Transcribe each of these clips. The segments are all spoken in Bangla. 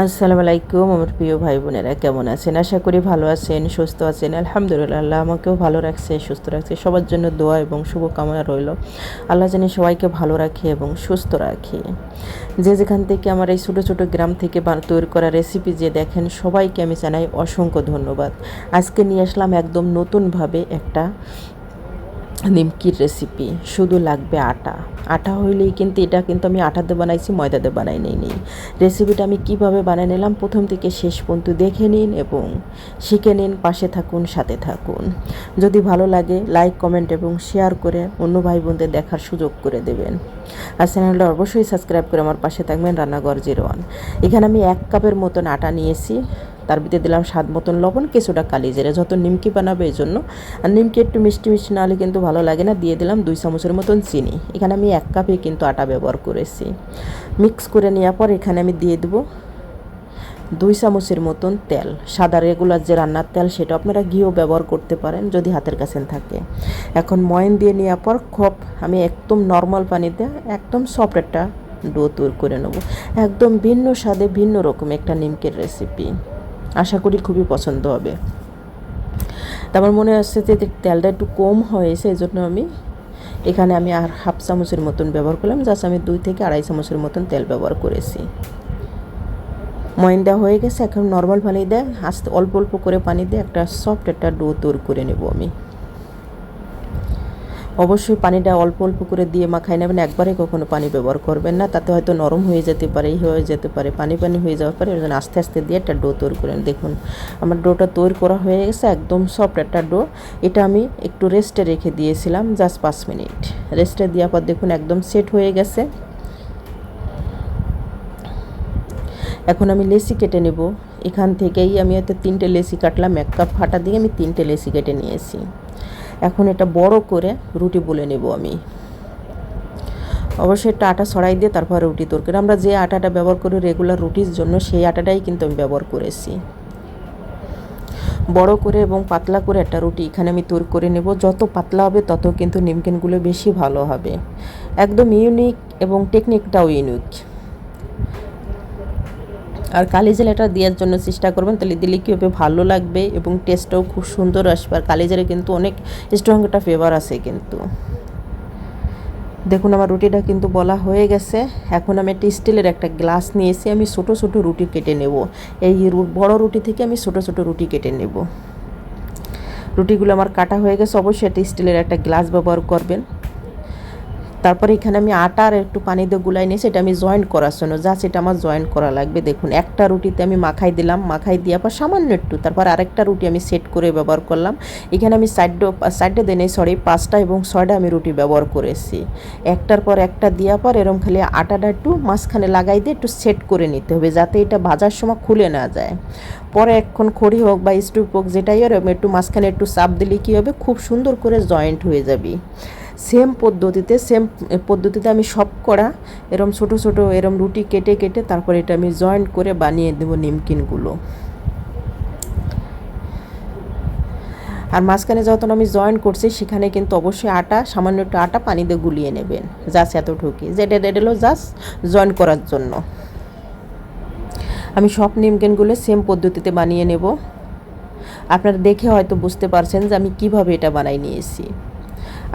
আসসালামু আলাইকুম আমার প্রিয় ভাই বোনেরা, কেমন আছেন? আশা করি ভালো আছেন, সুস্থ আছেন। আলহামদুলিল্লাহ, আল্লাহ আমাকেও ভালো রাখছে, সুস্থ রাখছে। সবার জন্য দোয়া এবং শুভকামনা রইল। আল্লাহ জানি সবাইকে ভালো রাখে এবং সুস্থ রাখে। যে যেখান থেকে আমার এই ছোটো ছোটো গ্রাম থেকে তৈরি করা রেসিপি যে দেখেন, সবাইকে আমি জানাই অসংখ্য ধন্যবাদ। আজকে নিয়ে আসলাম একদম নতুনভাবে একটা নিমকির রেসিপি শুধু লাগবে আটা। আটা হইলেই কিন্তু এটা কিন্তু আমি আটাতে বানাইছি, ময়দাতে বানাই নেই রেসিপিটা আমি কীভাবে বানিয়ে নিলাম, প্রথম থেকে শেষ পর্যন্ত দেখে নিন এবং শিখে নিন, পাশে থাকুন, সাথে থাকুন। যদি ভালো লাগে লাইক কমেন্ট এবং শেয়ার করে অন্য ভাই বোনদের দেখার সুযোগ করে দেবেন। আর চ্যানেলটা অবশ্যই সাবস্ক্রাইব করে আমার পাশে থাকবেন, রান্নাঘর জিরো ওয়ান এখানে আমি এক কাপের মতন আটা নিয়েছি। তার ভিতরে দিলাম স্বাদ মতন লবণ, কিছুটা কালি জিরে। যত নিমকি বানাবে এই জন্য। আর নিমকি একটু মিষ্টি মিষ্টি না হলে কিন্তু ভালো লাগে না। দিয়ে দিলাম দুই চামচের মতন চিনি। এখানে আমি এক কাপে কিন্তু আটা ব্যবহার করেছি। মিক্স করে নেওয়ার পর এখানে আমি দিয়ে দেবো দুই চামচের মতন তেল। সাদা রেগুলার যে রান্নার তেল, সেটা আপনারা ঘিও ব্যবহার করতে পারেন যদি হাতের কাছে থাকে। এখন ময়ন দিয়ে নেওয়ার পর খপ, আমি একদম নর্মাল পানিতে একদম সফট একটা ডো তৈরি করে নেব। একদম ভিন্ন স্বাদে ভিন্ন রকম একটা নিমকের রেসিপি আশা করি খুবই পছন্দ হবে। তারপর মনে হচ্ছে যে তেলটা একটু কম হয়েছে এই জন্য আমি এখানে আমি আর হাফ চামচের মতন ব্যবহার করলাম, জাস্ট আমি দুই থেকে আড়াই চামচের মতন তেল ব্যবহার করেছি। ময়ন দেওয়া হয়ে গেছে, এখন নর্মাল পানি দেয় আস্তে অল্প অল্প করে পানি দিয়ে একটা সফট একটা ডো তৈরি করে নেব আমি। অবশ্যই পানিটা অল্প অল্প করে দিয়ে মাখাই নেবেন। একবারে কখনো পানি ব্যবহার করবেন না। তাতে হয়তো নরম হয়ে যেতে পারে এই হয়ে যেতে পারে, পানি পানি হয়ে যাওয়ার পরে ওই জন্য আস্তে আস্তে দিয়ে একটা ডো তৈরি করেন দেখুন, আমার ডোটা তৈরি করা হয়ে গেছে, একদম সফট একটা ডো। এটা আমি একটু রেস্টে রেখে দিয়েছিলাম জাস্ট পাঁচ মিনিট। রেস্টে দেওয়ার পর দেখুন, একদম সেট হয়ে গেছে। এখন আমি লেসি কেটে নেব। এখান থেকেই আমি হয়তো তিনটে লেসি কাটলাম, এক কাপ ফাটা দিয়ে আমি তিনটে লেসি কেটে নিয়েছি। এখন এটা বড় করে রুটি বলে নেব আমি। অবশ্যই একটা আটা ছড়াই দিয়ে তারপর রুটি তরকারি। আমরা যে আটাটা ব্যবহার করি রেগুলার রুটির জন্য, সেই আটাটাই কিন্তু আমি ব্যবহার করেছি। বড় করে এবং পাতলা করে একটা রুটি এখানে আমি তৈরি করে নেব। যত পাতলা হবে, তত কিন্তু নিমকিনগুলো বেশি ভালো হবে। একদম ইউনিক এবং টেকনিকটাও ইউনিক আর কালি জেলাটা দেওয়ার জন্য চেষ্টা করবেন, তাহলে দিলে কী হবে? ভালো লাগবে এবং টেস্টটাও খুব সুন্দর আসবে। আর কালি জেলে কিন্তু অনেক স্ট্রং একটা ফ্লেভার আছে কিন্তু। দেখুন, আমার রুটিটা কিন্তু বলা হয়ে গেছে। এখন আমি একটা স্টিলের একটা গ্লাস নিয়েছি, আমি ছোটো ছোটো রুটি কেটে নেব। এই বড় রুটি থেকে আমি ছোটো ছোটো রুটি কেটে নেব। রুটিগুলো আমার কাটা হয়ে গেছে, অবশ্যই একটা স্টিলের একটা গ্লাস ব্যবহার করবেন। তারপরে এখানে আমি আটা আর একটু পানি দিয়ে গুলাই নিয়ে সেটা আমি জয়েন্ট করার জন্য, যা সেটা আমার জয়েন্ট করা লাগবে। দেখুন, একটা রুটিতে আমি মাখাই দিলাম, মাখাই দেওয়ার পর সামান্য একটু, তারপর আরেকটা রুটি আমি সেট করে ব্যবহার করলাম। এখানে আমি সাইডে সাইডে দেনে সরি পাঁচটা এবং ছয়টা আমি রুটি ব্যবহার করেছি। একটার পর একটা দেওয়ার পর এরকম খালি আটাটা একটু মাঝখানে লাগাই দিয়ে একটু সেট করে নিতে হবে, যাতে এটা ভাজার সময় খুলে না যায়। পরে এখন খড়ি হোক বা স্টুপ হোক, যেটাই হোক, একটু মাঝখানে একটু চাপ দিলে কী হবে? খুব সুন্দর করে জয়েন্ট হয়ে যাবে। সেম পদ্ধতিতে সেম পদ্ধতিতে আমি সব করা, এরম ছোট ছোট, এরম রুটি কেটে কেটে তারপর এটা আমি জয়েন্ট করে বানিয়ে দেবো নিমকিনগুলো। আর মাঝখানে যখন আমি জয়েন করছি, সেখানে কিন্তু অবশ্যই আটা, সামান্য একটু আটা পানি দিয়ে গুলিয়ে নেবেন জাস্ট এতটুকুই। যেটা এলো জাস্ট জয়েন করার জন্য। আমি সব নিমকিনগুলো সেম পদ্ধতিতে বানিয়ে নেব। আপনারা দেখে হয়তো বুঝতে পারছেন যে আমি কীভাবে এটা বানাই নিয়েছি।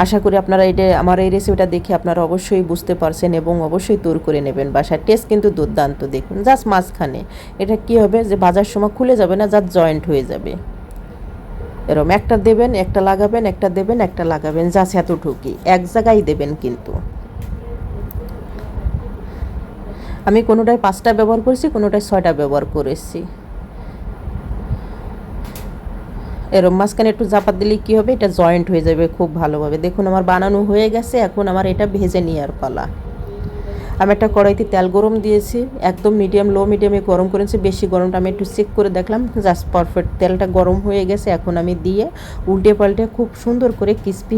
আশা করি আপনারা এটা, আমার এই রেসিপিটা দেখে আপনারা অবশ্যই বুঝতে পারছেন এবং অবশ্যই তৈরি করে নেবেন বাসায় টেস্ট কিন্তু দুর্দান্ত। দেখুন জাস্ট মাঝখানে। এটা কি হবে? যে বাজার সময় খুলে যাবে না জাস্ট জয়েন্ট হয়ে যাবে। এরকম একটা দেবেন, একটা লাগাবেন, একটা দেবেন, একটা লাগাবেন জাস্ট এতটুকুই। এক জায়গায় দেবেন কিন্তু। আমি কোনোটায় পাঁচটা ব্যবহার করেছি, কোনোটায় ছয়টা ব্যবহার করেছি। এরম মাঝখানে একটু জাপাত দিলে কী হবে? এটা জয়েন্ট হয়ে যাবে খুব ভালোভাবে। দেখুন, আমার বানানো হয়ে গেছে, এখন আমার এটা ভেজে নেওয়ার পালা। আমি একটা কড়াইতে তেল গরম দিয়েছি, একদম মিডিয়াম লো মিডিয়ামে গরম করেছি। বেশি গরমটা আমি একটু চেক করে দেখলাম জাস্ট পারফেক্ট তেলটা গরম হয়ে গেছে। এখন আমি দিয়ে উল্টে পাল্টে খুব সুন্দর করে ক্রিস্পি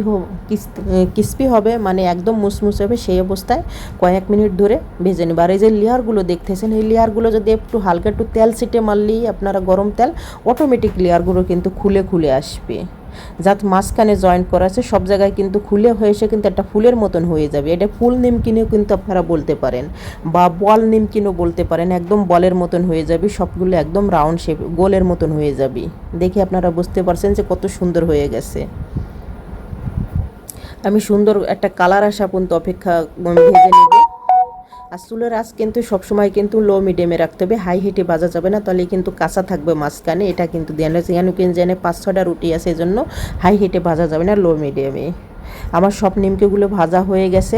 ক্রিস্পি হবে মানে একদম মুসমুসে হবে সেই অবস্থায় কয়েক মিনিট ধরে ভেজে নেব। আর এই যে লেয়ারগুলো দেখতেছেন, এই লেয়ারগুলো যদি একটু হালকা একটু তেল ছিটে মারলেই আপনারা গরম তেল অটোমেটিক লেয়ারগুলো কিন্তু খুলে খুলে আসবে। যাতে মাঝখানে জয়েন করা আছে সব জায়গায় কিন্তু খুলে হয়ে এসে কিন্তু একটা ফুলের মতন হয়ে যাবে। এটা ফুল নিমকিনেও কিন্তু আপনারা বলতে পারেন বা বল নিমকিনও বলতে পারেন, একদম বলের মতন হয়ে যাবে, সবগুলো একদম রাউন্ড শেপ গোলের মতন হয়ে যাবে। দেখে আপনারা বুঝতে পারছেন যে কত সুন্দর হয়ে গেছে। আমি সুন্দর একটা কালার আসা পর্যন্ত অপেক্ষা ভেজে নেব। আর চুলের আঁচ কিন্তু সবসময় কিন্তু লো মিডিয়ামে রাখতে হবে। হাই হিটে ভাজা যাবে না, তাহলে কিন্তু কাঁচা থাকবে মাঝখানে। এটা কিন্তু দেওয়া হয়েছে কেন কিন্তু জানে পাঁচ ছটা রুটি আছে এই জন্য হাই হিটে ভাজা যাবে না লো মিডিয়ামে আমার সব নিমকেগুলো ভাজা হয়ে গেছে।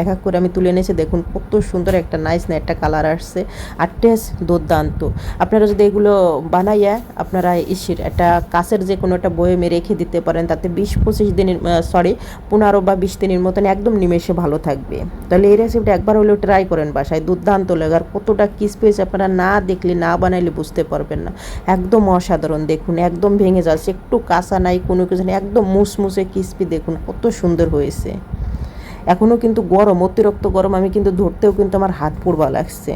এক এক করে আমি তুলে এনেছি। দেখুন, কত সুন্দর একটা নাইস না একটা কালার আসছে। আর টেস্ট দুর্দান্ত। আপনারা যদি এগুলো বানাইয়া আপনারা ইসির একটা কাছের যে কোনো একটা বয়েমে রেখে দিতে পারেন, তাতে বিশ পঁচিশ দিনের সরি পনেরো বা বিশ দিনের মতন একদম নিমেষে ভালো থাকবে। তাহলে এই রেসিপিটা একবার হলেও ট্রাই করেন বাসায়। দুর্দান্ত লাগে। আর কতটা কিসপি হয়েছে আপনারা না দেখলে, না বানাইলে বুঝতে পারবেন না। একদম অসাধারণ। দেখুন, একদম ভেঙে যাচ্ছে। একটু কাঁচা নাই, কোনো কিছু নেই। একদম মুসমুসে কিসপি দেখুন, কত সুন্দর হয়েছে। এখনও কিন্তু গরম, অতিরিক্ত গরম, আমি কিন্তু ধরতেও কিন্তু আমার হাত পুড়বা লাগছে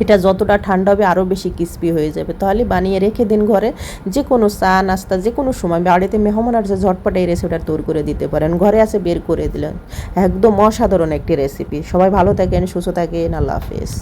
এটা যতটা ঠান্ডা হবে আরও বেশি ক্রিস্পি হয়ে যাবে। তাহলে বানিয়ে রেখে দিন ঘরে। যে কোনো চা, নাস্তা যে কোনো সময় বাড়িতে মেহমান আসছে ঝটপটে এই রেসিপিটা তৈরি করে দিতে পারেন। ঘরে আসে বের করে দিলেন। একদম অসাধারণ একটি রেসিপি সবাই ভালো থাকেন, সুস্থ থাকেন, আল্লাহ হাফেজ।